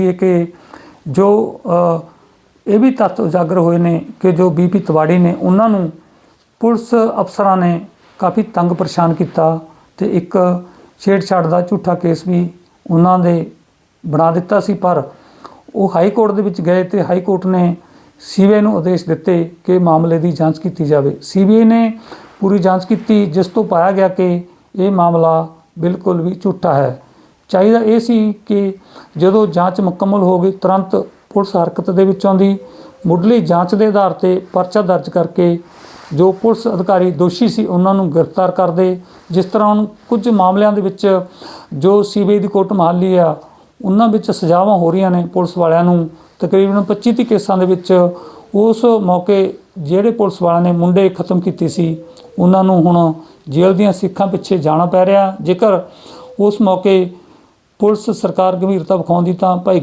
ਹੈ ਕਿ ਜੋ ਇਹ ਵੀ ਤੱਥ ਉਜਾਗਰ ਹੋਏ ਨੇ ਕਿ ਜੋ ਬੀਪੀ ਤਿਵਾੜੀ ਨੇ, ਉਹਨਾਂ ਨੂੰ ਪੁਲਿਸ ਅਫਸਰਾਂ ਨੇ ਕਾਫੀ ਤੰਗ ਪਰੇਸ਼ਾਨ ਕੀਤਾ ਤੇ ਇੱਕ ਛੇੜਛਾੜ ਦਾ ਝੂਠਾ ਕੇਸ ਵੀ ਉਹਨਾਂ ਦੇ ਬਣਾ ਦਿੱਤਾ ਸੀ, ਪਰ ਉਹ ਹਾਈ ਕੋਰਟ ਦੇ ਵਿੱਚ ਗਏ ਤੇ ਹਾਈ ਕੋਰਟ ਨੇ ਸੀਬੀਆਈ ਨੂੰ ਆਦੇਸ਼ ਦਿੱਤੇ ਕਿ ਮਾਮਲੇ ਦੀ ਜਾਂਚ ਕੀਤੀ ਜਾਵੇ। ਸੀਬੀਆਈ ਨੇ ਪੂਰੀ ਜਾਂਚ ਕੀਤੀ, ਜਿਸ ਤੋਂ ਪਾਇਆ ਗਿਆ ਕਿ ਇਹ ਮਾਮਲਾ ਬਿਲਕੁਲ ਵੀ ਝੂਠਾ ਹੈ। ਚਾਹੀਦਾ ਇਹ ਸੀ ਕਿ ਜਦੋਂ ਜਾਂਚ ਮੁਕੰਮਲ ਹੋ ਗਈ, ਤੁਰੰਤ ਪੁਲਿਸ ਹਰਕਤ ਦੇ ਵਿੱਚ ਆਉਂਦੀ। ਮੁੱਢਲੀ ਜਾਂਚ ਦੇ ਆਧਾਰ ਤੇ ਪਰਚਾ ਦਰਜ ਕਰਕੇ ਜੋ ਪੁਲਿਸ ਅਧਿਕਾਰੀ ਦੋਸ਼ੀ ਸੀ, ਉਹਨਾਂ ਨੂੰ ਗ੍ਰਿਫਤਾਰ ਕਰਦੇ। ਜਿਸ ਤਰ੍ਹਾਂ ਹੁਣ ਕੁਝ ਮਾਮਲਿਆਂ ਦੇ ਵਿੱਚ ਜੋ ਸੀਬੀਆਈ ਦੀ ਕੋਰਟ ਮਹਾਲੀ ਆ, ਉਹਨਾਂ ਵਿੱਚ ਸਜ਼ਾਵਾਂ ਹੋ ਰਹੀਆਂ ਨੇ ਪੁਲਿਸ ਵਾਲਿਆਂ ਨੂੰ। ਤਕਰੀਬਨ 25 ਤੀਹ ਕੇਸਾਂ ਦੇ ਵਿੱਚ ਉਸ ਮੌਕੇ ਜਿਹੜੇ ਪੁਲਿਸ ਵਾਲਿਆਂ ਨੇ ਮੁੰਡੇ ਖਤਮ ਕੀਤੇ ਸੀ, ਉਹਨਾਂ ਨੂੰ ਹੁਣ ਜੇਲ੍ਹ ਦੀਆਂ ਸਿੱਖਾਂ ਪਿੱਛੇ ਜਾਣਾ ਪੈ ਰਿਹਾ। ਜੇਕਰ ਉਸ ਮੌਕੇ ਪੁਲਿਸ ਸਰਕਾਰ ਗੰਭੀਰਤਾ ਵਿਖਾਉਂਦੀ ਤਾਂ ਭਾਈ